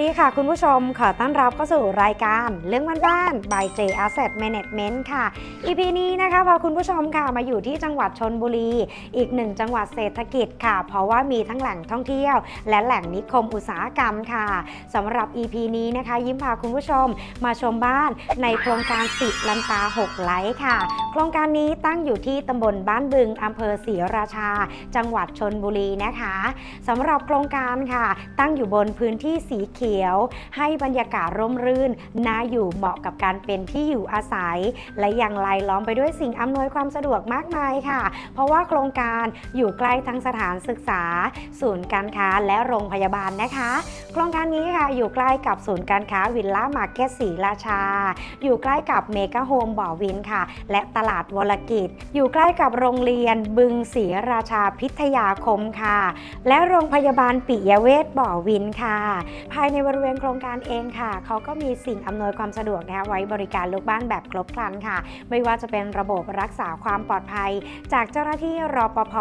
ดีค่ะคุณผู้ชม ขอต้อนรับเข้าสู่รายการเรื่องบ้านๆ by J Asset Management ค่ะ EP นี้นะคะพาคุณผู้ชมค่ะมาอยู่ที่จังหวัดชนบุรี อีกหนึ่งจังหวัดเศรษฐกิจค่ะ เพราะว่ามีทั้งแหล่งท่องเที่ยว และแหล่งนิคมอุตสาหกรรมค่ะสำหรับ EP นี้นะคะ ยิ้มพาคุณผู้ชมมาชมบ้านในโครงการสิลันตา6ไลท์ค่ะ โครงการนี้ตั้งอยู่ที่ตำบลบ้านบึงอำเภอศรีราชา จังหวัดชนบุรีนะคะสำหรับโครงการค่ะ ตั้งอยู่บนพื้นที่สีเขียวให้บรรยากาศร่มรื่น น่าอยู่เหมาะกับการเป็นที่อยู่อาศัย และยังไล่ล้อมไปด้วยสิ่งอำนวยความสะดวกมากมายค่ะ เพราะว่าโครงการอยู่ใกล้ทั้งสถานศึกษา ศูนย์การค้าและโรงพยาบาลนะคะ โครงการนี้ค่ะอยู่ใกล้กับศูนย์การค้าวิลล่ามาร์เก็ตศรีราชา อยู่ใกล้กับเมกะโฮมบ่อวินค่ะ และตลาดวรกิจ อยู่ใกล้กับโรงเรียนบึงศรีราชาพิทยาคมค่ะ และโรงพยาบาลปิยเวชบ่อวินค่ะ ภายในบริเวณโครงการเองค่ะ เขาก็มีสิ่งอำนวยความสะดวกนะคะไว้บริการลูกบ้านแบบครบครันค่ะ ไม่ว่าจะเป็นระบบรักษาความปลอดภัย จากเจ้าหน้าที่รปภ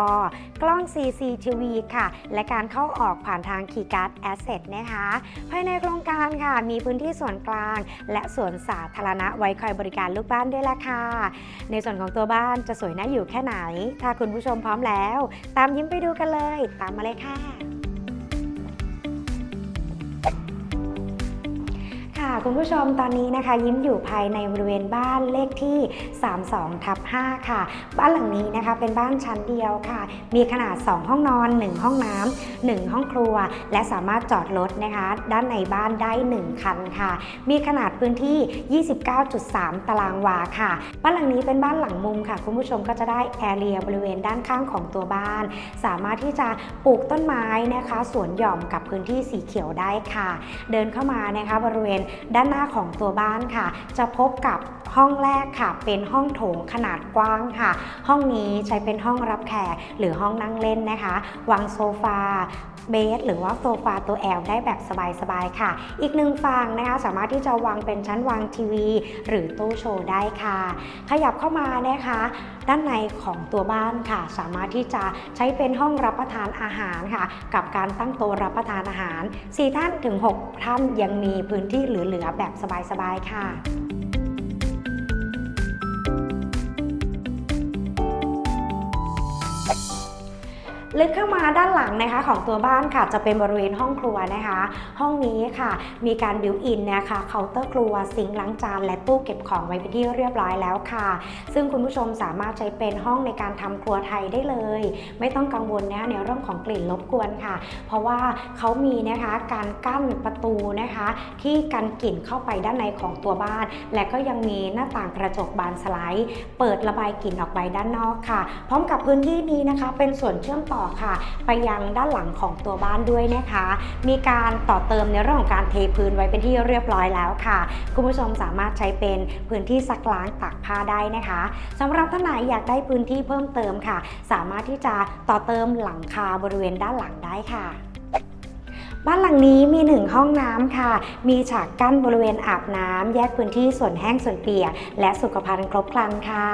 กล้อง CCTV ค่ะ และการเข้าออกผ่านทางคีย์การ์ดแอสเซทนะคะ ภายในโครงการค่ะ มีพื้นที่ส่วนกลาง และส่วนสาธารณะไว้คอยบริการลูกบ้านด้วยละค่ะ ในส่วนของตัวบ้านจะสวยน่าอยู่แค่ไหน ถ้าคุณผู้ชมพร้อมแล้ว ตามยิ้มไปดูกันเลย ตามมาเลยค่ะ ค่ะคุณผู้ชมตอนนี้นะคะ ยิ้มอยู่ภายในบริเวณบ้านเลขที่ 32ทับ5ค่ะ บ้านหลังนี้นะคะเป็นบ้านชั้นเดียวค่ะ มีขนาด 2 ห้องนอน 1 ห้องน้ำ1ห้องครัว และสามารถจอดรถนะคะ ด้านในบ้านได้ 1 คันค่ะ มีขนาดพื้นที่ 29.3 ตารางวาค่ะ บ้านหลังนี้เป็นบ้านหลังมุมค่ะ คุณผู้ชมก็จะได้แอเรียบริเวณด้านข้างของตัวบ้าน สามารถที่จะปลูกต้นไม้นะคะสวนหย่อมกับพื้นที่สีเขียวได้ค่ะ เดินเข้ามานะคะบริเวณด้านหน้าของตัวบ้านค่ะ จะพบกับ ห้องแรกค่ะ เป็นห้องโถงขนาดกว้างค่ะ ห้องนี้ใช้เป็นห้องรับแขกหรือห้องนั่งเล่นนะคะ วางโซฟาเบสหรือว่าโซฟาตัวแอลได้แบบสบายๆค่ะ อีกหนึ่งฝั่งนะคะสามารถที่จะวางเป็นชั้นวางทีวี หรือตู้โชว์ได้ค่ะ ขยับเข้ามานะคะ ด้านในของตัวบ้านค่ะ สามารถที่จะใช้เป็นห้องรับประทานอาหารค่ะ กับการตั้งโต๊ะรับประทานอาหาร 4 ท่านถึง 6 ท่านยังมีพื้นที่เหลือๆแบบสบายๆค่ะ ลึกเข้ามาด้านหลังนะคะของตัวบ้านค่ะจะเป็นบริเวณห้องครัวนะคะ ห้องนี้ค่ะมีการบิวอินนะคะเคาน์เตอร์ครัวซิงค์ล้างจานและตู้เก็บของไว้เป็นที่เรียบร้อยแล้วค่ะ ซึ่งคุณผู้ชมสามารถใช้เป็นห้องในการทำครัวไทยได้เลย ไม่ต้องกังวลนะคะในเรื่องของกลิ่นรบกวนค่ะ เพราะว่าเขามีนะคะการกั้นประตูนะคะ ที่กันกลิ่นเข้าไปด้านในของตัวบ้าน และก็ยังมีหน้าต่างกระจกบานสไลด์ เปิดระบายกลิ่นออกไปด้านนอกค่ะ พร้อมกับพื้นที่นี้นะคะ เป็นส่วนเชื่อมต่อค่ะ ไปยังด้านหลังของตัวบ้านด้วยนะคะ มีการต่อเติมในเรื่องของการเทพื้นไว้เป็นที่เรียบร้อยแล้วค่ะ คุณผู้ชมสามารถใช้เป็นพื้นที่ซักล้างตากผ้าได้นะคะสำหรับท่านไหนอยากได้พื้นที่เพิ่มเติมค่ะ สามารถที่จะต่อเติมหลังคาบริเวณด้านหลังได้ค่ะบ้านหลังนี้มี 1 ห้องน้ำค่ะ มีฉากกั้นบริเวณอาบน้ำแยกพื้นที่ส่วนแห้งส่วนเปียก และสุขภัณฑ์ครบครันค่ะ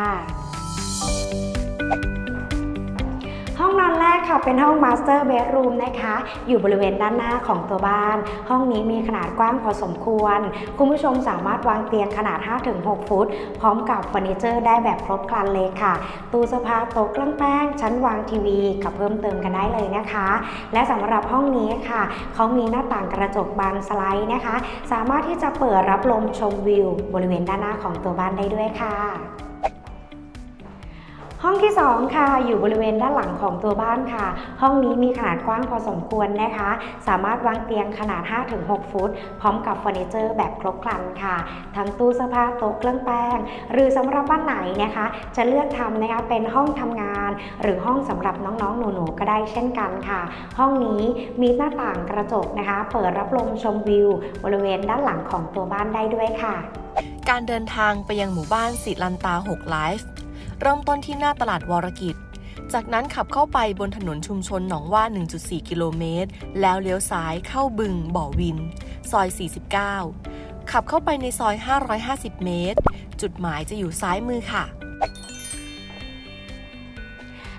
ห้องนอนแรกค่ะเป็นห้อง Master Bedroom นะคะ อยู่บริเวณด้านหน้าของตัวบ้าน ห้องนี้มีขนาดกว้างพอสมควร คุณผู้ชมสามารถวางเตียงขนาด 5-6 ฟุต พร้อมกับเฟอร์นิเจอร์ได้แบบครบครันเลยค่ะ ตู้เสื้อผ้าโต๊ะเครื่องแป้ง ชั้นวางทีวีกับเพิ่มเติมกันได้เลยนะคะ และสำหรับห้องนี้ค่ะ เขามีหน้าต่างกระจกบานสไลด์นะคะ สามารถที่จะเปิดรับลมชมวิว บริเวณด้านหน้าของตัวบ้านได้ด้วยค่ะ ห้องที่ 2 ค่ะ อยู่บริเวณด้านหลังของตัวบ้านค่ะ ห้องนี้มีขนาดกว้างพอสมควรนะคะ สามารถวางเตียงขนาด 5-6 ฟุต พร้อมกับเฟอร์นิเจอร์แบบครบครันค่ะ ทั้งตู้เสื้อผ้าโต๊ะเครื่องแป้ง หรือสำหรับบ้านไหนนะคะ จะเลือกทำนะคะเป็นห้องทำงาน หรือห้องสำหรับน้องๆ หนูๆ ก็ได้เช่นกันค่ะ ห้องนี้มีหน้าต่างกระจกนะคะ เปิดรับลมชมวิว บริเวณด้านหลังของตัวบ้านได้ด้วยค่ะ การเดินทางไปยังหมู่บ้านสิลันตา6ไลฟ์ เริ่มต้นที่หน้าตลาดวรกิจ จากนั้นขับเข้าไปบนถนนชุมชนหนองว่า 1.4 กิโลเมตร แล้วเลี้ยวซ้ายเข้าบึง บ่อวิน ซอย 49 ขับเข้าไปในซอย 550 เมตร จุดหมายจะอยู่ซ้ายมือค่ะ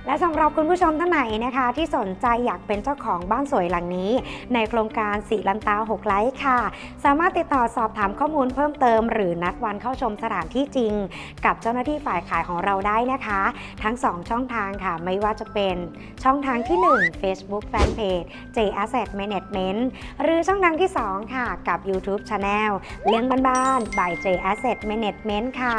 และสำหรับคุณผู้ชมท่านไหนนะคะ ที่สนใจอยากเป็นเจ้าของบ้านสวยหลังนี้ ในโครงการสีลันตา6ไลท์ค่ะ สามารถติดต่อสอบถามข้อมูลเพิ่มเติม หรือนัดวันเข้าชมสถานที่จริง กับเจ้าหน้าที่ฝ่ายขายของเราได้นะคะ ทั้ง 2 ช่องทางค่ะ ไม่ว่าจะเป็นช่องทางที่ 1 Facebook Fanpage J Asset Management หรือช่องทางที่ 2 ค่ะ กับ YouTube Channel เลี้ยงบ้านๆ by J Asset Management ค่ะ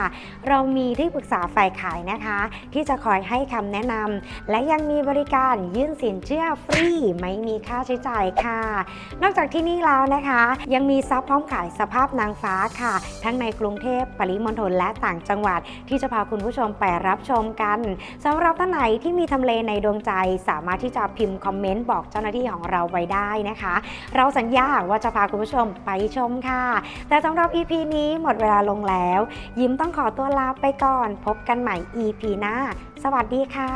เรามีที่ปรึกษาฝ่ายขายนะคะ ที่จะคอยให้คำแนะนำและยังมีบริการยื่นสินเชื่อฟรีไม่มีค่าใช้จ่ายค่ะ นอกจากที่นี่แล้วนะคะ ยังมีซับพร้อมขายสภาพนางฟ้าค่ะ ทั้งในกรุงเทพปริมณฑลและต่างจังหวัด ที่จะพาคุณผู้ชมไปรับชมกันสำหรับท่านไหนที่มีทำเลในดวงใจ สามารถที่จะพิมพ์คอมเมนต์บอกเจ้าหน้าที่ของเราไว้ได้นะคะ เราสัญญาว่าจะพาคุณผู้ชมไปชมค่ะ แต่สำหรับ EP นี้หมดเวลาลงแล้ว ยิ้มต้องขอตัวลาไปก่อน พบกันใหม่ EP หน้า สวัสดีค่ะ